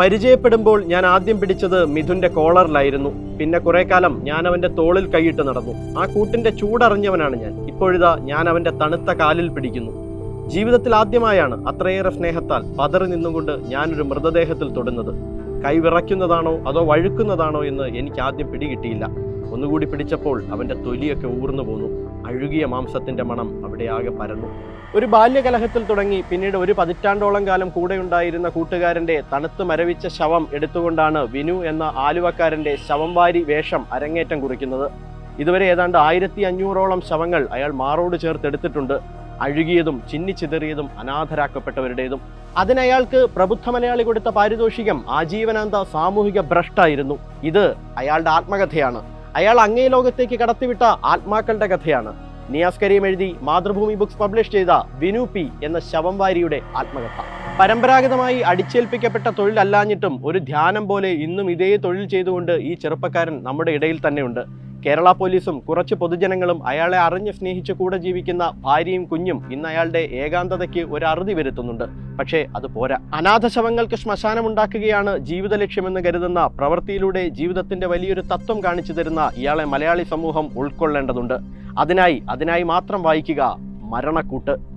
പരിചയപ്പെടുമ്പോൾ ഞാൻ ആദ്യം പിടിച്ചത് മിഥുന്റെ കോളറിലായിരുന്നു. പിന്നെ കുറെ കാലം ഞാൻ അവന്റെ തോളിൽ കൈയിട്ട് നടന്നു. ആ കൂട്ടിന്റെ ചൂടറിഞ്ഞവനാണ് ഞാൻ. ഇപ്പോഴിതാ ഞാൻ അവന്റെ തണുത്ത കാലിൽ പിടിക്കുന്നു. ജീവിതത്തിൽ ആദ്യമായാണ് അത്രയേറെ സ്നേഹത്താൽ പതറി നിന്നുകൊണ്ട് ഞാനൊരു മൃതദേഹത്തിൽ തൊടുന്നത്. കൈ വിറയ്ക്കുന്നതാണോ അതോ വഴുക്കുന്നതാണോ എന്ന് എനിക്ക് ആദ്യം പിടികിട്ടിയില്ല. ഒന്നുകൂടി പിടിച്ചപ്പോൾ അവന്റെ തൊലിയൊക്കെ ഊർന്നു പോന്നു. അഴുകിയ മാംസത്തിന്റെ മണം അവിടെ ആകെ പരന്നു. ഒരു ബാല്യകലഹത്തിൽ തുടങ്ങി പിന്നീട് ഒരു പതിറ്റാണ്ടോളം കാലം കൂടെയുണ്ടായിരുന്ന കൂട്ടുകാരന്റെ തണുത്ത് മരവിച്ച ശവം എടുത്തുകൊണ്ടാണ് വിനു എന്ന ആലുവക്കാരന്റെ ശവം വാരി വേഷം അരങ്ങേറ്റം കുറിക്കുന്നത്. ഇതുവരെ ഏതാണ്ട് ആയിരത്തി അഞ്ഞൂറോളം ശവങ്ങൾ അയാൾ മാറോട് ചേർത്തെടുത്തിട്ടുണ്ട് അഴുകിയതും ചിന്നിച്ചിതറിയതും അനാഥരാക്കപ്പെട്ടവരുടേതും. അതിനയാൾക്ക് പ്രബുദ്ധ മലയാളി കൊടുത്ത പാരിതോഷികം ആജീവനാന്ത സാമൂഹിക ഭ്രഷ്ടായിരുന്നു. ഇത് അയാളുടെ ആത്മകഥയാണ്. അയാൾ അങ്ങേ ലോകത്തേക്ക് കടത്തിവിട്ട ആത്മാക്കളുടെ കഥയാണ്. നിയാസ് കരീം എഴുതി മാതൃഭൂമി ബുക്സ് പബ്ലിഷ് ചെയ്ത വിനു പി എന്ന ശവംവാരിയുടെ ആത്മകഥ. പരമ്പരാഗതമായി അടിച്ചേൽപ്പിക്കപ്പെട്ട തൊഴിലല്ലാഞ്ഞിട്ടും ഒരു ധ്യാനം പോലെ ഇന്നും ഇതേ തൊഴിൽ ചെയ്തുകൊണ്ട് ഈ ചെറുപ്പക്കാരൻ നമ്മുടെ ഇടയിൽ തന്നെയുണ്ട് കേരള പോലീസും കുറച്ച് പൊതുജനങ്ങളും അയാളെ അറിഞ്ഞ് സ്നേഹിച്ച് കൂടെ ജീവിക്കുന്ന ഭാര്യയും കുഞ്ഞും ഇന്ന് അയാളുടെ ഏകാന്തതയ്ക്ക് ഒരു അറുതി വരുത്തുന്നുണ്ട്. പക്ഷേ അത് പോരാ. അനാഥ ശവങ്ങൾക്ക് ശ്മശാനമുണ്ടാക്കുകയാണ് ജീവിത ലക്ഷ്യമെന്ന് കരുതുന്ന പ്രവൃത്തിയിലൂടെ ജീവിതത്തിന്റെ വലിയൊരു തത്വം കാണിച്ചു തരുന്ന ഇയാളെ മലയാളി സമൂഹം ഉൾക്കൊള്ളേണ്ടതുണ്ട്. അതിനായി അതിനായി മാത്രം വായിക്കുക മരണക്കൂട്ട്.